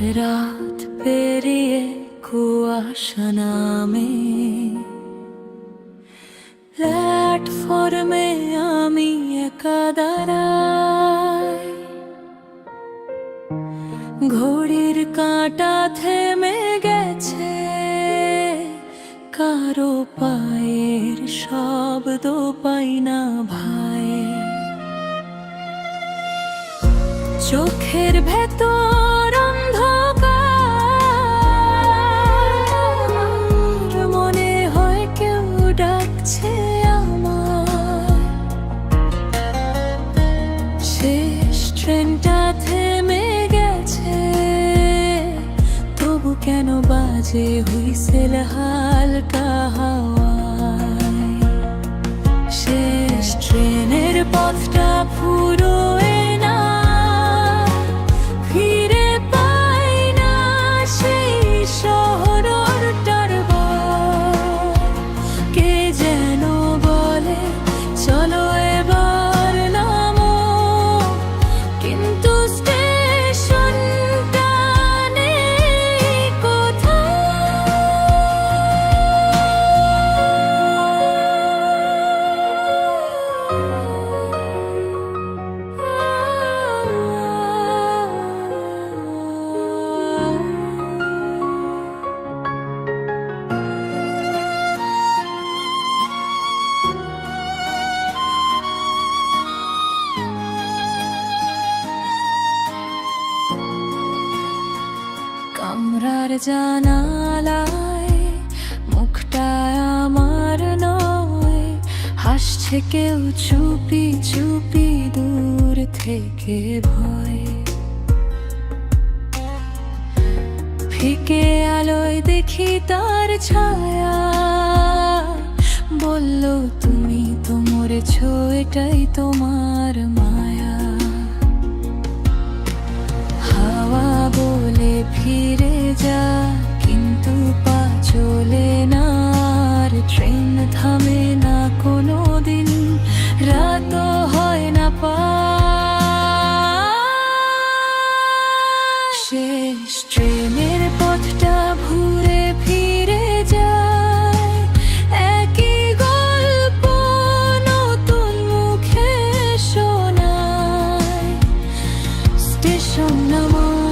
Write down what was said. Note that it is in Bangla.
রাত পেরিয়ে কুয়াশা নামে। প্ল্যাটফর্মে আমি একা দাঁড়াই। ঘড়ির কাঁটা থেমে গেছে। কারও পায়ের শব্দ পাই না ভাই। চোখের ভেতর শেষ ট্রেনটা থেমে গেছে। তবু কেন বাজে হুইসেল হালকা হাওয়ায়? শেষ ট্রেনের পথটা ফুরোয় না, ফিরে পাই না সেই শহরটার কামরার জানালায়, মুখটা আমার নয়। হাসছে কেউ চুপি চুপি দূর থেকে ভয়। ফিকে আলোয় দেখি তার ছায়া। বলল, তুমি তো মরেছ, এটাই তোমার মায়া। হাওয়া বলে ফিরে যা, কিন্তু পা চলে না, আর ট্রেন থামে না কোনো দিন রাত হয় না পা। শেষ ট্রেনের পথটা ঘুরে ফিরে যায়। একই গল্প নতুন মুখে শোনায়। স্টেশন নামা